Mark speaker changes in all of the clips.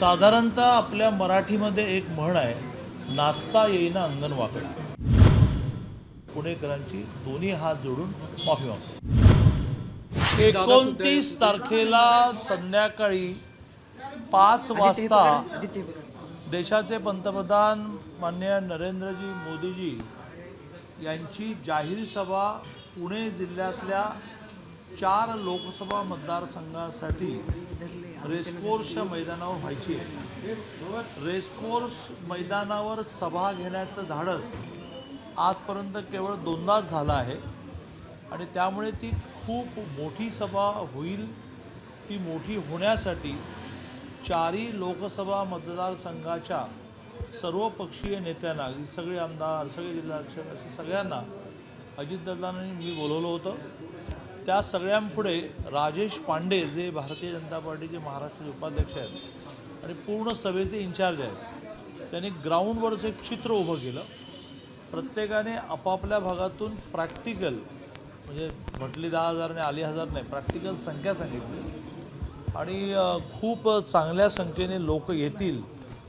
Speaker 1: साधारणतः आपल्या मराठीमध्ये एक म्हण आहे नाचता येईना अंगण वाकड. पुणेकरांची दोन्ही हात जोडून माफी मागतो. एकोणतीस तारखेला संध्याकाळी पाच वाजता देशाचे पंतप्रधान मान्य नरेंद्रजी मोदीजी यांची जाहीर सभा पुणे जिल्ह्यातल्या चार लोकसभा मतदारसंघासाठी रेसकोर्सच्या मैदानावर व्हायची आहे. रेसकोर्स मैदानावर सभा घेण्याचं धाडस आजपर्यंत केवळ दोनदाच झालं आहे. आणि त्यामुळे ती खूप मोठी सभा होईल. ती मोठी होण्यासाठी चारही लोकसभा मतदारसंघाच्या सर्वपक्षीय नेत्यांना सगळे आमदार सगळे जिल्हाध्यक्ष असे सगळ्यांना अजितदादांनी मी बोलवलं होतं. त्या सगळ्यांपुढे राजेश पांडे जे भारतीय जनता पार्टीचे महाराष्ट्राचे उपाध्यक्ष आहेत आणि पूर्ण सभेचे इन्चार्ज आहेत. त्यांनी ग्राउंडवरचं एक चित्र उभं केलं. प्रत्येकाने आपापल्या भागातून प्रॅक्टिकल म्हणजे म्हटली दहा हजार नाही आली हजार नाही प्रॅक्टिकल संख्या सांगितली. आणि खूप चांगल्या संख्येने लोक येतील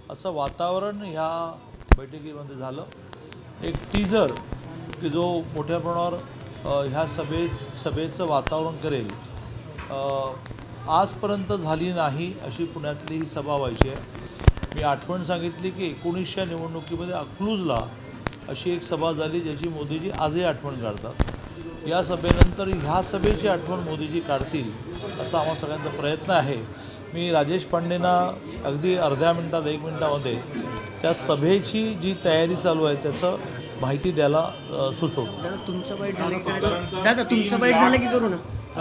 Speaker 1: असं वातावरण ह्या बैठकीमध्ये झालं. एक टीजर की जो मोठ्या प्रमाणावर ह्या सभे सभेचं वातावरण करेल. आजपर्यंत झाली नाही अशी पुण्यातली ही सभा व्हायची आहे. मी आठवण सांगितली की एकोणीसच्या निवडणुकीमध्ये अकलूजला अशी एक सभा झाली ज्याची मोदीजी आजही आठवण काढतात. या सभेनंतर ह्या सभेची आठवण मोदीजी काढतील असा आम्हा सगळ्यांचा प्रयत्न आहे. मी राजेश पांडेंना अगदी अर्ध्या मिनटात एक मिनटामध्ये त्या सभेची जी तयारी चालू आहे त्याचं माहिती द्यायला सुचवतो.
Speaker 2: दादा तुमचं बाईट झालं की दादा तुमचं बाईट झालं की करू ना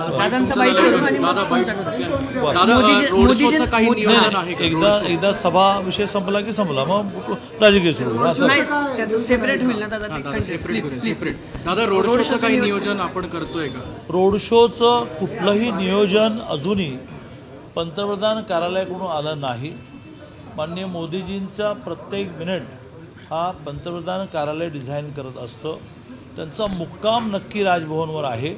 Speaker 2: दादांचं बाईट करू आणि मग तुमचं करू.
Speaker 3: दादा
Speaker 2: मोदीजी-
Speaker 3: रोड
Speaker 2: मोदीजी-
Speaker 3: शोचं काही
Speaker 2: मोदी-
Speaker 3: नियोजन आहे का?
Speaker 1: एकदा एकदा सभा विषय संपला की संपला. मग राजकीय सुरू असं
Speaker 2: नाही त्याचं सेपरेट होईल ना दादा.
Speaker 3: सेपरेट सेपरेट रोड शोचं काही
Speaker 2: नियोजन-
Speaker 3: नियोजन आपण करतोय का?
Speaker 1: रोड शोचं कुठलंही नियोजन अजूनही पंतप्रधान कार्यालयाकडून आलं नाही. माननीय मोदीजींचा प्रत्येक मिनिट हा पंतप्रधान कार्यालय डिझाईन करत असतं. त्यांचा मुक्काम नक्की राजभवनवर आहे.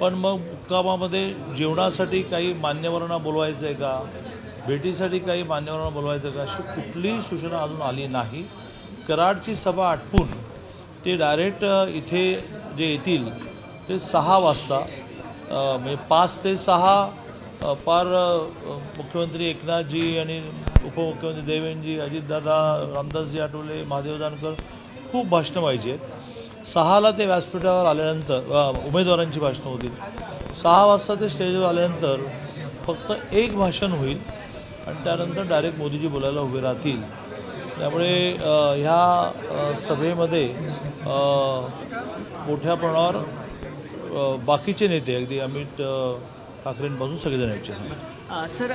Speaker 1: पण मग मुक्कामामध्ये जेवणासाठी काही मान्यवरांना बोलवायचं आहे का? भेटीसाठी काही मान्यवरांना बोलवायचं आहे का? अशी कुठलीही सूचना अजून आली नाही. कराडची सभा आटपून ते डायरेक्ट इथे जे येतील ते सहा वाजता म्हणजे पाच ते सहा पार मुख्यमंत्री एकनाथजी आणि उपमुख्यमंत्री देवेंद्रजी अजितदादा रामदासजी आठवले महादेव जानकर खूप भाषणं व्हायची आहेत. सहाला ते व्यासपीठावर आल्यानंतर उमेदवारांची भाषणं होतील. सहा वाजता ते स्टेजवर आल्यानंतर फक्त एक भाषण होईल आणि त्यानंतर डायरेक्ट मोदीजी बोलायला उभे राहतील. त्यामुळे ह्या सभेमध्ये मोठ्या प्रमाणावर बाकीचे नेते अगदी अमित ठाकरेंपासून सगळेजण यायचे
Speaker 2: सर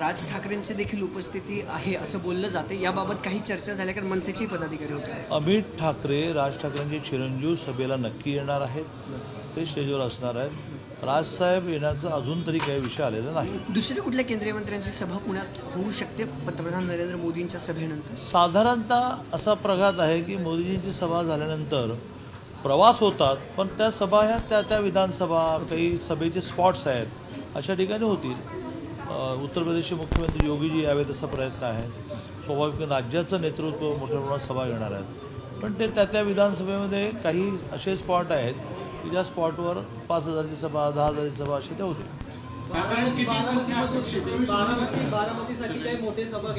Speaker 2: राज ठाकरेंची देखील उपस्थिती आहे असं बोललं जाते. याबाबत काही चर्चा झाल्या कारण मनसेचे पदाधिकारी होते
Speaker 1: अमित ठाकरे राज ठाकरेंचे चिरंजीव सभेला नक्की येणार आहेत. ते स्टेजवर असणार आहेत. राजसाहेब येण्याचा अजून तरी काही विषय आलेला नाही.
Speaker 2: दुसऱ्या कुठल्या केंद्रीय मंत्र्यांची सभा पुण्यात होऊ शकते पंतप्रधान नरेंद्र मोदींच्या सभेनंतर?
Speaker 1: साधारणतः असा प्रघात आहे की मोदीजींची सभा झाल्यानंतर प्रवास होतात पण त्या सभा ह्या त्या त्या विधानसभा काही सभेचे स्पॉट्स आहेत अशा ठिकाणी होतील. उत्तर प्रदेशचे मुख्यमंत्री योगीजी यावेत असा प्रयत्न आहे. स्वाभाविक राज्याचं नेतृत्व मोठ्या प्रमाणात सभा घेणार आहेत. पण ते त्या त्या विधानसभेमध्ये काही असे स्पॉट आहेत की ज्या स्पॉटवर पाच हजारची सभा दहा हजारची सभा असे ते होते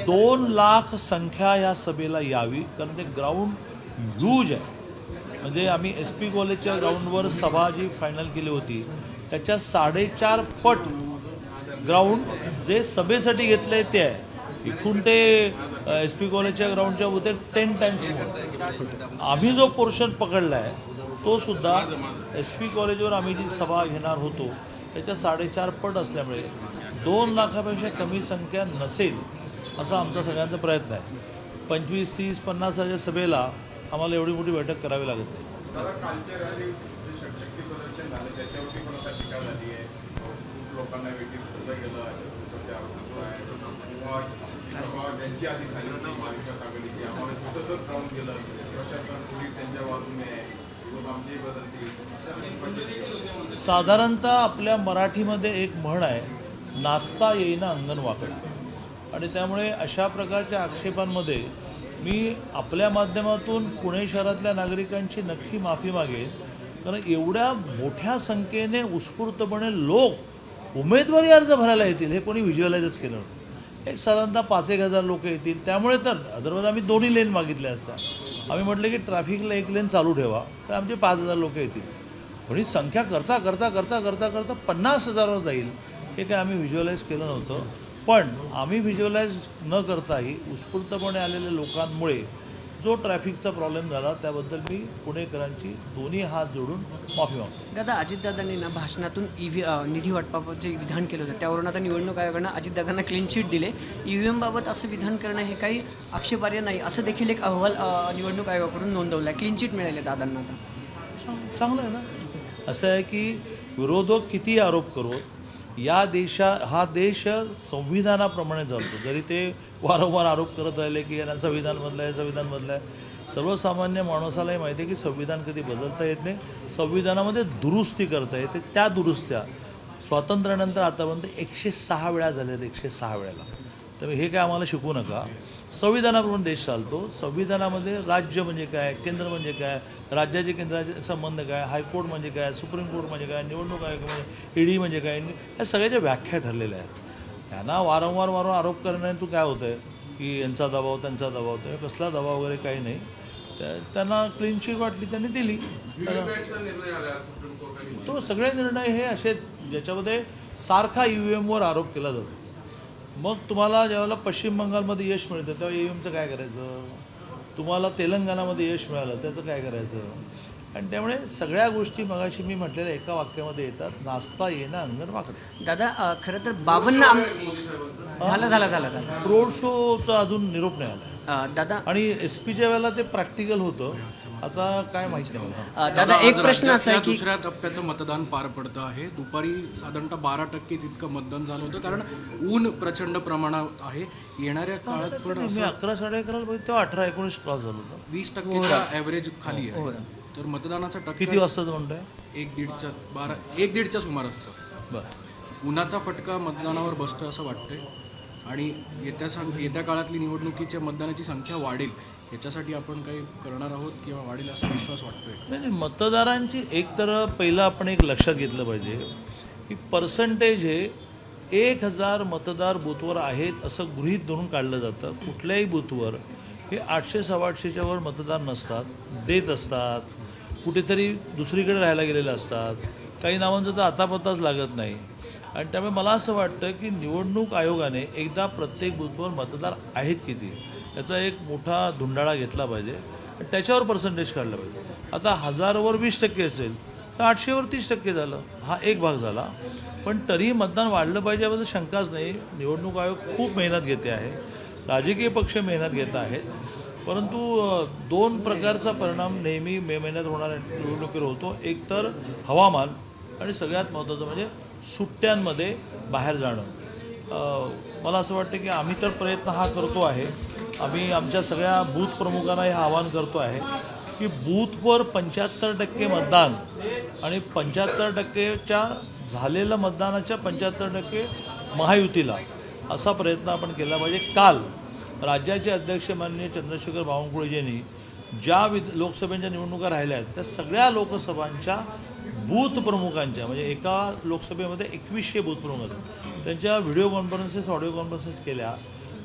Speaker 1: दोन लाख संख्या या सभेला यावी कारण ते ग्राउंड ह्यूज आहे. म्हणजे आम्ही एस पी कॉलेजच्या ग्राउंडवर सभा जी फायनल केली होती त्याच्या साडेचार पट ग्राउंड जे सभेसाठी घेतलं आहे ते आहे. इथून ते एस पी कॉलेजच्या ग्राउंडच्या होते टेन टाइम्स आम्ही जो पोर्शन पकडला आहे तो सुद्धा एस पी कॉलेजवर आम्ही जी सभा घेणार होतो त्याच्या साडेचार पट असल्यामुळे दोन लाखापेक्षा कमी संख्या नसेल असा आमचा सगळ्यांचा प्रयत्न आहे. पंचवीस तीस पन्नास हजार सभेला आम्हाला एवढी मोठी बैठक करावी लागत नाही. साधारणतः आपल्या मराठीमध्ये एक म्हण आहे नाचता येईना अंगण वाकड. आणि त्यामुळे अशा प्रकारच्या आक्षेपांमध्ये मी आपल्या माध्यमातून पुणे शहरातल्या नागरिकांची नक्की माफी मागेन. कारण एवढ्या मोठ्या संख्येने उत्स्फूर्तपणे लोक उमेदवारी अर्ज भरायला येतील हे कोणी व्हिज्युअलाइजच केलं नव्हतं. एक साधारणतः पाच एक हजार लोक येतील. त्यामुळे तर अदरवाईज आम्ही दोन्ही लेन मागितल्या असतात. आम्ही म्हटलं की ट्रॅफिकला एक लेन चालू ठेवा तर आमचे पाच हजार लोक येतील. पण ही संख्या करता करता करता करता करता पन्नास हजारावर जाईल हे काय आम्ही व्हिज्युअलाइज केलं नव्हतं. पण आम्ही व्हिज्युअलाइज न करताही उत्स्फूर्तपणे आलेल्या लोकांमुळे जो ट्रॅफिकचा प्रॉब्लेम झाला त्याबद्दल मी पुणेकरांची दोन्ही हात जोडून माफी मागतो.
Speaker 2: दादा अजितदादांनी ना भाषणातून ई व्ही निधी वाटपाचं जे विधान केलं होतं. त्यावरून आता निवडणूक आयोगानं अजितदादांना क्लीन चिट दिले. ई व्ही एमबाबत असं विधान करणं हे काही आक्षेपार्ह नाही असं देखील एक अहवाल निवडणूक आयोगाकडून नोंदवला आहे क्लीन चिट मिळाली दादांना आता.
Speaker 1: चांग- चांगलं आहे ना. असं आहे की विरोधक किती आरोप करो या देशा हा देश संविधानाप्रमाणे चालतो. जरी ते वारंवार आरोप करत राहिले की यांना संविधान बदलं आहे संविधान बदलं आहे. सर्वसामान्य माणसालाही माहिती आहे की संविधान कधी बदलता येत नाही. संविधानामध्ये दुरुस्ती करता येते. त्या दुरुस्त्या स्वातंत्र्यानंतर आतापर्यंत एकशे सहा वेळा झाल्यात एकशे सहा वेळेला. तर हे काय आम्हाला शिकू नका? संविधानाप्रमाणे देश चालतो. संविधानामध्ये राज्य म्हणजे काय केंद्र म्हणजे काय राज्याचे केंद्राचे संबंध काय हायकोर्ट म्हणजे काय सुप्रीम कोर्ट म्हणजे काय निवडणूक आयोग म्हणजे ईडी म्हणजे काय या सगळ्याच्या व्याख्या ठरलेल्या आहेत. यांना वारंवार वारंवार आरोप करण्याने तू काय होतं आहे की यांचा दबाव त्यांचा दबाव होतो कसला दबाव वगैरे काही नाही. त्यांना क्लीन शीट वाटली त्यांनी दिली. तो सगळे निर्णय हे असे ज्याच्यामध्ये सारखा ई व्ही एमवर आरोप केला जातो. मग तुम्हाला ज्यावेळेला पश्चिम बंगालमध्ये यश मिळतं तेव्हा एमचं काय करायचं? तुम्हाला तेलंगणामध्ये यश मिळालं त्याचं काय करायचं? आणि त्यामुळे सगळ्या गोष्टी मगाशी मी म्हटलेल्या एका वाक्यामध्ये येतात नाचता येणं अंगण वाकडं.
Speaker 2: दादा खरं तर बावन्न झालं झालं झालं झालं.
Speaker 1: रोड शोचा अजून निरोप नाही आला
Speaker 2: दादा
Speaker 1: आणि एस पीच्या वेळेला ते प्रॅक्टिकल होतं. आता काय माहिती नाही.
Speaker 2: दादा एक प्रश्न असा आहे की
Speaker 3: दुसऱ्या टप्प्याचं मतदान पार पडतं आहे. दुपारी साधारणतः बारा टक्केच इतकं मतदान झालं होतं कारण ऊन प्रचंड प्रमाणात आहे. येणाऱ्या काळात पण
Speaker 1: अकरा साडे अकराला बघितलं तेव्हा अठरा एकोणीस क्रॉस झालं होतं.
Speaker 3: वीस टक्केच्या ॲव्हरेज खाली आहे. तर मतदानाचा टक्का
Speaker 1: किती वाजताच म्हणताय?
Speaker 3: एक दीडच्या बारा एक दीडच्या सुमारासचं.
Speaker 1: बरं.
Speaker 3: उन्हाचा फटका मतदानावर बसतोय असं वाटतंय. आणि येत्या सं येत्या काळातली निवडणुकीच्या मतदानाची संख्या वाढेल याच्यासाठी आपण काही करणार आहोत किंवा वाढेल असा विश्वास वाटतोय?
Speaker 1: नाही नाही मतदारांची एक तर पहिलं आपण एक लक्षात घेतलं पाहिजे की पर्सेंटेज हे एक हजार मतदार बूथवर आहेत असं गृहीत धरून काढलं जातं. कुठल्याही बूथवर हे आठशे सव्वाआठशेच्या वर मतदार नसतात देत असतात कुठेतरी दुसरीकडे राहायला गेलेले असतात. काही नावांचं तर आतापत्ताच लागत नाही. आणि त्यामुळे मला असं वाटतं की निवडणूक आयोगाने एकदा प्रत्येक बूथवर मतदार आहेत किती याचा एक मोठा धुंडाळा घेतला पाहिजे. आणि त्याच्यावर पर्सेंटेज काढलं पाहिजे. आता हजारवर वीस टक्के असेल तर आठशेवर तीस टक्के झालं हा एक भाग झाला. पण तरीही मतदान वाढलं पाहिजे याबद्दल शंकाच नाही. निवडणूक आयोग खूप मेहनत घेते आहे. राजकीय पक्ष मेहनत घेत आहेत. परंतु दोन प्रकारचा परिणाम नेहमी मे महिन्यात होणाऱ्या निवडणुकीवर होतो. एक तर हवामान आणि सगळ्यात महत्त्वाचं म्हणजे सुट्ट्यांमध्ये बाहेर जाणं. मला असं वाटतं की आम्ही तर प्रयत्न हा करतो आहे. आम्ही आमच्या सगळ्या बूथ प्रमुखांना हे आवाहन करतो आहे की बूथवर पंच्याहत्तर टक्के मतदान आणि पंच्याहत्तर टक्केच्या झालेलं मतदानाच्या पंच्याहत्तर टक्के महायुतीला असा प्रयत्न आपण केला पाहिजे. काल राज्याचे अध्यक्ष माननीय चंद्रशेखर बावनकुळेजींनी ज्या विध लोकसभेच्या निवडणुका राहिल्या आहेत त्या सगळ्या लोकसभांच्या बूथ प्रमुखांच्या म्हणजे एका लोकसभेमध्ये एकवीसशे बूथ प्रमुख आहेत. त्यांच्या व्हिडिओ कॉन्फरन्सेस ऑडिओ कॉन्फरन्सेस केल्या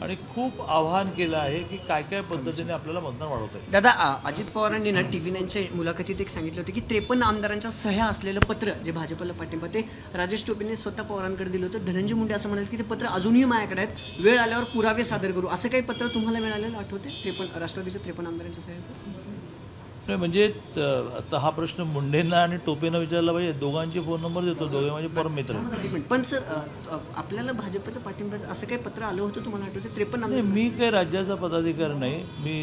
Speaker 1: आणि खूप आव्हान केलं आहे की काय काय पद्धतीने आपल्याला मतदान वाढवता येईल.
Speaker 2: दादा अजित पवारांनी ना टी व्ही नाईनच्या मुलाखतीत एक सांगितलं होतं की त्रेपन्न आमदारांच्या सह्या असलेलं पत्र जे भाजपला पाठिंबा ते राजेश टोपेने स्वतः पवारांकडे दिलं होतं. धनंजय मुंडे असं म्हणाले की ते पत्र अजूनही माझ्याकडे आहेत. वेळ आल्यावर पुरावे सादर करू. असं काही पत्र तुम्हाला मिळालेलं आठवते त्रेपन्न राष्ट्रवादीच्या त्रेपन्न आमदारांच्या सह्याचं?
Speaker 1: नाही म्हणजे आता हा प्रश्न मुंडेंना आणि टोपेनं विचारला पाहिजे. दोघांचे फोन नंबर देतो. दोघे माझे परम मित्र
Speaker 2: पण सर आपल्याला भाजपचं पाठिंबा असं काही पत्र आलं होतं तुम्हाला आठवते त्रेपन्न
Speaker 1: नाही मी काही राज्याचा पदाधिकारी नाही. मी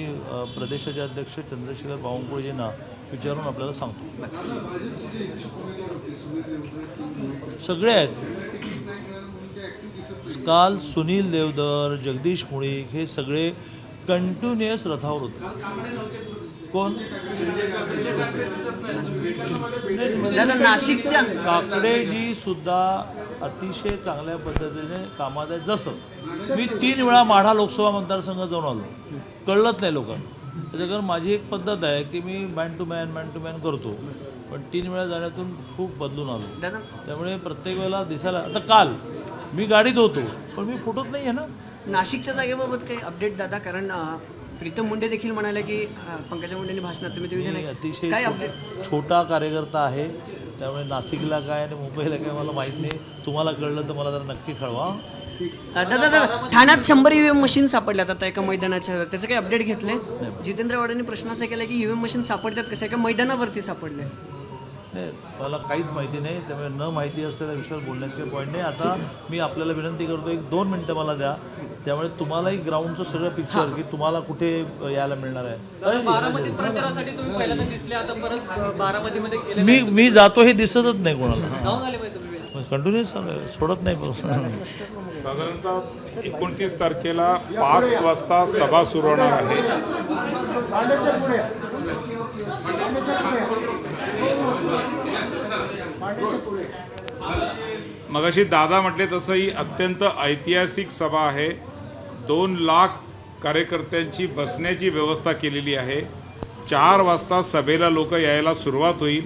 Speaker 1: प्रदेशाचे अध्यक्ष चंद्रशेखर बावनकुळेजींना विचारून आपल्याला सांगतो. सगळे आहेत. काल सुनील देवधर जगदीश मुळीक हे सगळे कंटिन्युअस रथावर होते. कोण?
Speaker 2: दादा नाशिकच्या
Speaker 1: काकडेजी सुद्धा अतिशय चांगल्या पद्धतीने कामात आहे जसं मी तीन वेळा माढा लोकसभा मतदारसंघ जाऊन आलो. कळलंच नाही लोकांना. त्याच्याकडे माझी एक पद्धत आहे की मी man to man man to man करतो. पण तीन वेळा जाण्यातून खूप बदलून आलो. त्यामुळे प्रत्येक वेळेला दिसायला आता काल मी गाडीत होतो पण मी फोटोत नाही आहे ना.
Speaker 2: नाशिकच्या जागेबाबत काही अपडेट दादा कारण प्रीतम मुंडे देखील म्हणाले की पंकजा मुंडेंनी भाषणात तुम्ही ते
Speaker 1: मी अतिशय
Speaker 2: काय
Speaker 1: छोटा कार्यकर्ता आहे त्यामुळे नाशिकला काय आणि मुंबईला काय मला माहीत नाही. तुम्हाला कळलं तर मला जरा नक्की कळवा.
Speaker 2: दादा ठाण्यात शंभर ईव्हीएम मशीन सापडल्यात आता एका मैदानाच्या. त्याचं काही अपडेट घेतलंय? जितेंद्र वाडेंनी प्रश्न असा केला की ईव्हीएम मशीन सापडतात कशा एका मैदानावरती सापडले.
Speaker 1: नाही. मला काहीच माहिती नाही त्यामुळे न माहिती असलेल्या विषयावर बोलण्यात काही पॉईंट नाही. आता मी आपल्याला विनंती करतो एक दोन मिनटं मला द्या. त्यामुळे तुम्हालाही ग्राउंडचं सगळं पिक्चर की तुम्हाला कुठे यायला मिळणार आहे.
Speaker 4: बारामतीत प्रचारासाठी तुम्ही पहिल्यांदा दिसले आता परत अ, बारामतीमध्ये गेले
Speaker 1: मी मी जातो हे दिसतच नाही कोणाला.
Speaker 4: जाऊन आले पाहिजे तुम्ही
Speaker 1: कंटिन्युअस सोडत नाही
Speaker 5: साधारणतः एकोणतीस तारखेला पाच वाजता सभा सुरू होणार आहे. मगाशी दादा म्हटले तसं ही अत्यंत ऐतिहासिक सभा आहे. दोन लाख कार्यकर्त्यांची बसण्याची व्यवस्था केलेली आहे. चार वाजता सभेला लोक यायला सुरुवात होईल.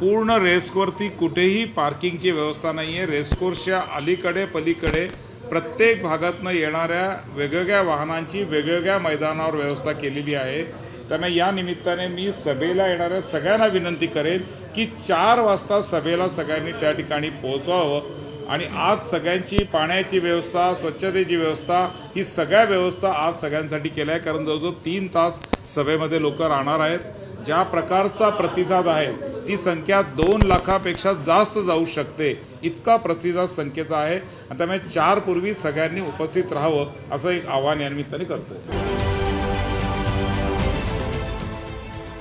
Speaker 5: पूर्ण रेसकोरती कुठेही पार्किंगची व्यवस्था नाही आहे रेसकोर्सच्या अलीकडे पलीकडे प्रत्येक भागातनं येणाऱ्या वेगवेगळ्या वाहनांची वेगवेगळ्या मैदानावर व्यवस्था केलेली आहे. त्यामुळे या निमित्ताने मी सभेला येणाऱ्या सगळ्यांना विनंती करेन की चार वाजता सभेला सगळ्यांनी त्या ठिकाणी पोहोचवावं. आणि आज सगळ्यांची पाण्याची व्यवस्था स्वच्छतेची व्यवस्था ही सगळ्या व्यवस्था आज सगळ्यांसाठी केल्या आहे कारण जवळजवळ तीन तास सभेमध्ये लोक राहणार आहेत. ज्या प्रकारचा प्रतिसाद आहे ती संख्या दोन लाखापेक्षा जास्त जाऊ शकते. इतका प्रतिसाद संख्येचा आहे. आणि त्यामुळे चार पूर्वी सगळ्यांनी उपस्थित राहावं असं एक आव्हान या निमित्ताने करतो